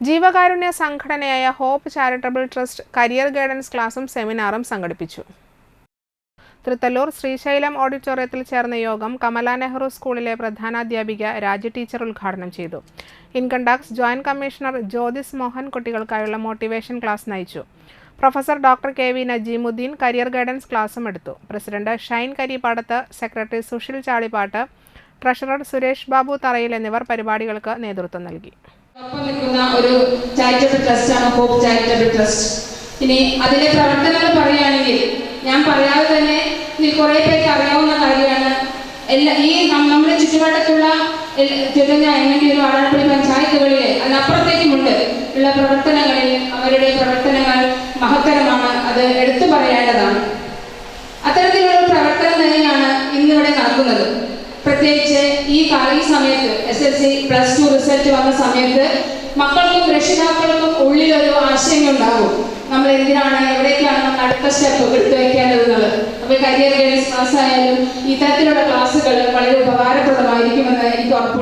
ജീവകാരുണ്യ സംഘടനയായ hope charitable trust career guidance ക്ലാസും സെമിനാറും സംഘടിപ്പിച്ചു. തൃത്തല്ലൂർ ശ്രീശൈലം ഓഡിറ്റോറിയത്തിൽ ചേർന്ന യോഗം കമലാ നെഹ്റു സ്കൂളിലെ പ്രധാനാധ്യാപിക രാജു ടീച്ചർ ഉദ്ഘാടനം ചെയ്തു. Income tax joint commissioner Jyothis Mohan കുട്ടികൾക്കായുള്ള മോട്ടിവേഷൻ ക്ലാസ് നയിച്ചു. Professor doctor K V Najimuddin career guidance ക്ലാസും എടുത്തു. President Shine Karippadath secretary Sushil Chalippatt treasurer Suresh Babu Tharayil എന്നിവർ പരിപാടികൾക്ക് നേതൃത്വം നൽകി. ഒപ്പം നിൽക്കുന്ന ഒരു ചാരിറ്റബിൾ ട്രസ്റ്റ് ആണ് ഹോപ്പ് ചാരിറ്റബിൾ ട്രസ്റ്റ് ഇനി അതിലെ പ്രവർത്തനങ്ങൾ പറയുകയാണെങ്കിൽ ഞാൻ പറയാതെ തന്നെ ഇതിൽ കുറേ പേർക്ക് അറിയാവുന്ന കാര്യമാണ്. എല്ലാ ഈ നമ്മുടെ ചുറ്റുപാടത്തുള്ള എൽ- അല്ലെങ്കിൽ ഒരു വാടാനപ്പള്ളി പഞ്ചായത്തുകളിലെ അതിനപ്പുറത്തേക്കുമുണ്ട് ഉള്ള പ്രവർത്തനങ്ങളിൽ അവരുടെ പ്രവർത്തനങ്ങൾ മഹത്തരമാണ്. അത് എടുത്തു പറയേണ്ടതാണ്. അത്തരത്തിലുള്ള പ്രവർത്തനം തന്നെയാണ് ഇന്നിവിടെ നടക്കുന്നത് പ്രത്യേകിച്ച് ഈ കാലി സമയത്ത് S L C plus two result വന്ന സമയത്ത് മക്കൾക്കും രക്ഷിതാക്കൾക്കും ഉള്ളിലൊരു ആശയം ഉണ്ടാകും നമ്മൾ എന്തിനാണ് എവിടേക്കാണ് നമ്മൾ അടുത്ത സ്റ്റെപ്പ് എടുത്തു വയ്ക്കേണ്ടത് എന്നുള്ളത് അപ്പോൾ കരിയർ ഗൈഡൻസ് ക്ലാസ് ആയാലും ഇത്തരത്തിലുള്ള ക്ലാസ്സുകൾ വളരെ ഉപകാരപ്രദമായിരിക്കുമെന്ന് എനിക്ക് ഉറപ്പുണ്ട്.